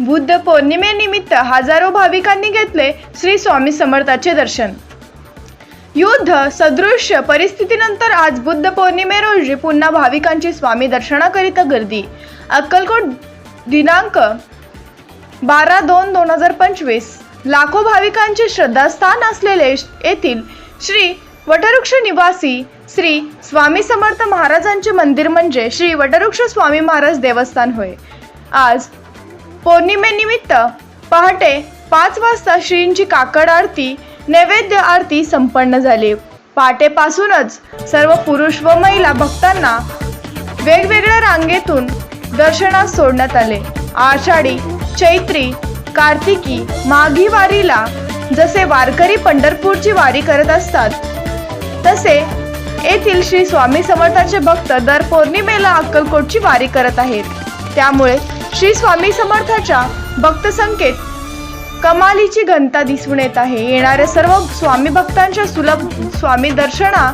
बुद्ध पौर्णिमेनिमित्त हजारो भाविकांनी घेतले श्री स्वामी समर्थाचे दर्शन. युद्ध सदृश्य परिस्थितीनंतर आज बुद्ध पौर्णिमे रोजी पुन्हा भाविकांची स्वामी दर्शनाकरिता गर्दी. अक्कलकोट दिनांक बारा दोन दोन हजार पंचवीस. लाखो भाविकांचे श्रद्धास्थान असलेले येथील श्री वटवृक्ष निवासी श्री स्वामी समर्थ महाराजांचे मंदिर म्हणजे श्री वटवृक्ष स्वामी महाराज देवस्थान होय. आज पौर्णिमेनिमित्त पहाटे पाच वाजता श्रींची काकड आरती नैवेद्य आरती संपन्न झाली. पहाटेपासूनच सर्व पुरुष व महिला भक्तांना वेगवेगळ्या रांगेतून दर्शनास सोडण्यात आले. आषाढी चैत्री कार्तिकी माघी वारीला जसे वारकरी पंढरपूरची वारी करत असतात तसे. येथील श्री स्वामी समर्थाचे भक्त दर पौर्णिमेला अक्कलकोटची वारी करत आहेत. त्यामुळे श्री स्वामी समर्थाच्या भक्त संख्येत कमालीची घनता दिसून येत आहे. येणाऱ्या सर्व स्वामी भक्तांच्या सुलभ स्वामी दर्शना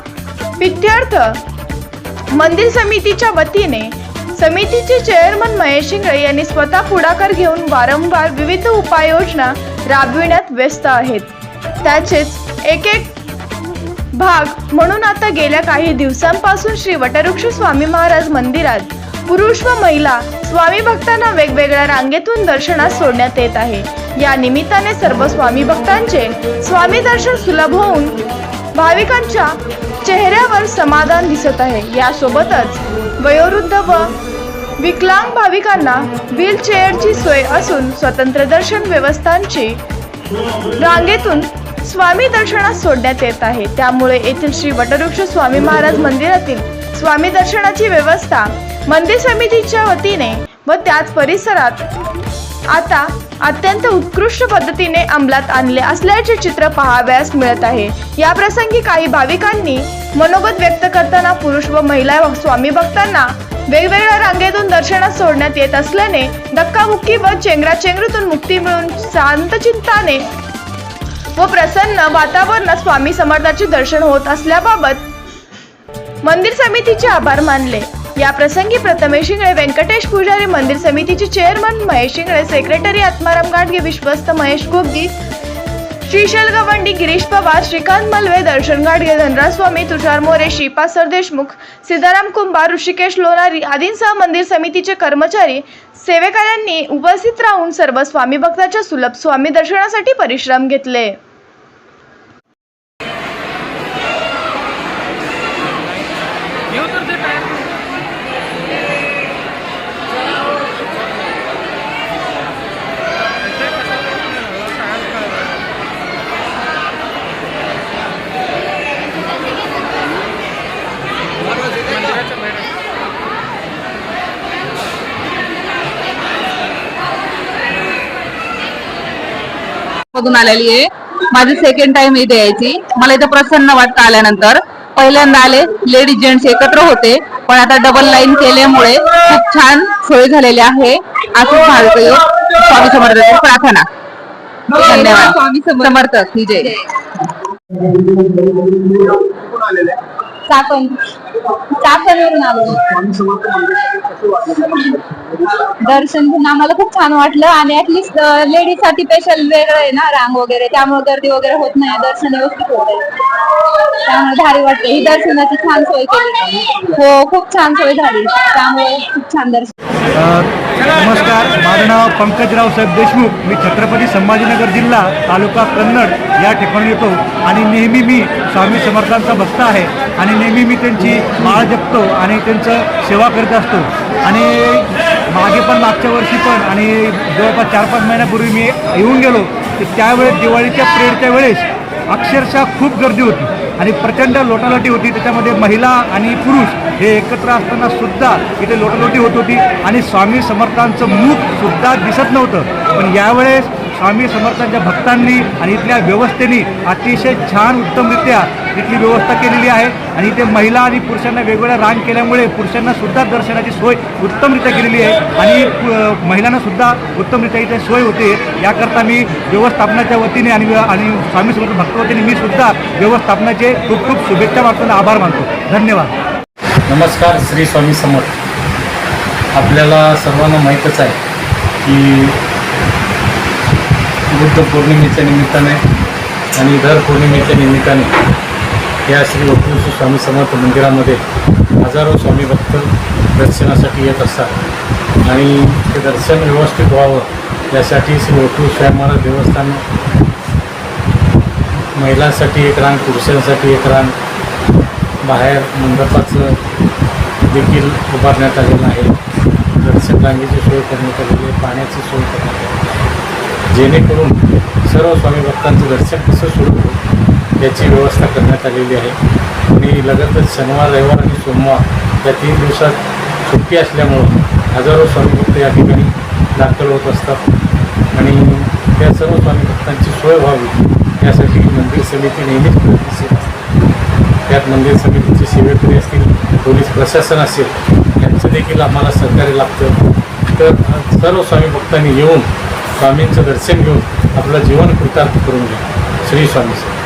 प्रित्यर्थ मंदिर समितीच्या वतीने समितीचे चेअरमन महेश शिंगळे यांनी स्वतः पुढाकार घेऊन वारंवार विविध उपाययोजना राबविण्यात व्यस्त आहेत. त्याचेच एक एक भाग. म्हणून आता गेल्या काही दिवसांपासून श्री वटवृक्ष स्वामी महाराज मंदिरात पुरुष व महिला स्वामी भक्तांना वेगवेगळ्या रांगेतून दर्शनास सोडण्यात येत आहे. या निमित्ताने सर्व स्वामी भक्तांचे स्वामी दर्शन सुलभ होऊन भाविकांच्या चेहऱ्यावर समाधान दिसत आहे. यासोबतच वयोवृद्ध व विकलांग भाविकांना व्हीलचेअरची सोय असून स्वतंत्र दर्शन व्यवस्थांची रांगेतून स्वामी दर्शनास सोडण्यात येत आहे. त्यामुळे येथील श्री वटवृक्ष स्वामी महाराज मंदिरातील स्वामी दर्शनाची व्यवस्था मंदिर समितीच्या वतीने व त्याच परिसरात आता अत्यंत उत्कृष्ट पद्धतीने अंमलात आणले असल्याचे चित्र पहावयास मिळत आहे. या प्रसंगी काही भाविकांनी मनोगत व्यक्त करताना पुरुष व महिला स्वामी भक्तांना वेगवेगळ्या रांगेतून दर्शनास सोडण्यात येत असल्याने धक्काबुक्की व चेंगराचेंगरीतून मुक्ती मिळून शांतचित्ताने व प्रसन्न वातावरणात स्वामी समर्थाचे दर्शन होत असल्याबाबत मंदिर समितीचे आभार मानले. या प्रसंगी प्रथमेश शिंगळे व्यंकटेश पुजारी मंदिर समितीचे चेअरमन महेश शिंगळे सेक्रेटरी आत्माराम गाडगे विश्वस्त महेश गोगदी श्रीशल गवंडी गिरीश पवार श्रीकांत मलवे दर्शन गाडगे धनराज स्वामी तुषार मोरे श्रीपाद सरदेशमुख सिद्धाराम कुंभार ऋषिकेश लोणारी आदींसह मंदिर समितीचे कर्मचारी सेवेकऱ्यांनी उपस्थित राहून सर्व स्वामी भक्ताच्या सुलभ स्वामी दर्शनासाठी परिश्रम घेतले. मधून आलेली आहे. माझी सेकंड टाइम इथे यायची. मला इथं प्रसन्न वाटतं आल्यानंतर. पहिल्यांदा आले लेडीज जेंट्स एकत्र होते. पण आता डबल लाईन केल्यामुळे खूप छान सोय झालेली आहे. असं भारतीय स्वामी समर्थाची प्रार्थना. धन्यवाद. स्वामी समर्थ. की जय चाकण चाकणवरून आलो. दर्शन घेऊन आम्हाला खूप छान वाटलं आणि ऍटलिस्ट लेडीजसाठी स्पेशल वेगळं आहे ना रांग वगैरे. त्यामुळे गर्दी वगैरे होत नाही दर्शन व्यवस्थित होत त्यामुळे भारी वाटते ही दर्शनाची छान सोय केली. हो खूप छान सोय झाली. त्यामुळे खूप छान दर्शन. नमस्कार माझं नाव पंकजराव साहेब देशमुख. मी छत्रपती संभाजीनगर जिल्हा तालुका कन्नड या ठिकाणी येतो. आणि नेहमी मी स्वामी समर्थांचा भक्त आहे. आणि नेहमी मी त्यांची माळ जपतो आणि त्यांचं सेवा करत असतो. आणि मागे पण मागच्या वर्षी पण आणि जवळपास चार पाच महिन्यापूर्वी मी येऊन गेलो. तर त्यावेळेस दिवाळीच्या प्रेडच्या वेळेस अक्षरशः खूप गर्दी होती. आणि प्रचंड लोटालोटी होती. त्याच्यामध्ये महिला आणि पुरुष हे एकत्र असताना सुद्धा इथे लोटालोटी होत होती. आणि स्वामी समर्थांचं मुख सुद्धा दिसत नव्हतं. पण यावेळेस स्वामी समर्थांच्या भक्तांनी आणि इथल्या व्यवस्थेने अतिशय छान उत्तमरित्या इथली व्यवस्था केलेली आहे. आणि इथे महिला आणि पुरुषांना वेगवेगळ्या रांग केल्यामुळे पुरुषांना सुद्धा दर्शनाची सोय उत्तमरित्या केलेली आहे. आणि महिलांनासुद्धा महिलांना सुद्धा उत्तमरित्या इथे सोय होते. याकरता मी व्यवस्थापनाच्या वतीने आणि आणि स्वामी समर्थ भक्तवतीने मी सुद्धा व्यवस्थापनाचे खूप खूप शुभेच्छा मागतो आभार मानतो. धन्यवाद. नमस्कार श्री स्वामी समर्थ. आपल्याला सर्वांना माहीतच आहे की बुद्ध पौर्णिमेच्या निमित्ताने आणि दर पौर्णिमेच्या निमित्ताने या श्री वक्रश्री स्वामी समर्थ मंदिरामध्ये हजारो स्वामी भक्त दर्शनासाठी येत असतात. आणि ते दर्शन व्यवस्थित व्हावं यासाठी श्री वक्रू स्वयं महाराज देवस्थान महिलांसाठी एक रांग पुरुषांसाठी एक रांग बाहेर मंडपाचं देखील उभारण्यात आलेलं आहे. दर्शन रांगेची सोय करण्यात आलेली आहे पाण्याची सोय करण्यात आली जेणेकरून सर्व स्वामी भक्तांचं दर्शन कसं सुरू याची व्यवस्था करण्यात आलेली आहे. आणि लगतच शनिवार रविवार आणि सोमवार या तीन दिवसात सुट्टी असल्यामुळं हजारो स्वामी भक्त या ठिकाणी दाखल होत असतात. आणि त्या सर्व स्वामी भक्तांची सोय व्हावी यासाठी मंदिर समिती नेहमीच प्रयत्नशील असते. त्यात मंदिर समितीचे सेवेकरी असतील पोलीस प्रशासन असेल यांचं देखील आम्हाला सहकार्य लागतं तर सर्व स्वामी भक्तांनी येऊन स्वामींचं दर्शन घेऊन आपलं जीवन कृतार्थ करून घ्या श्री स्वामी सर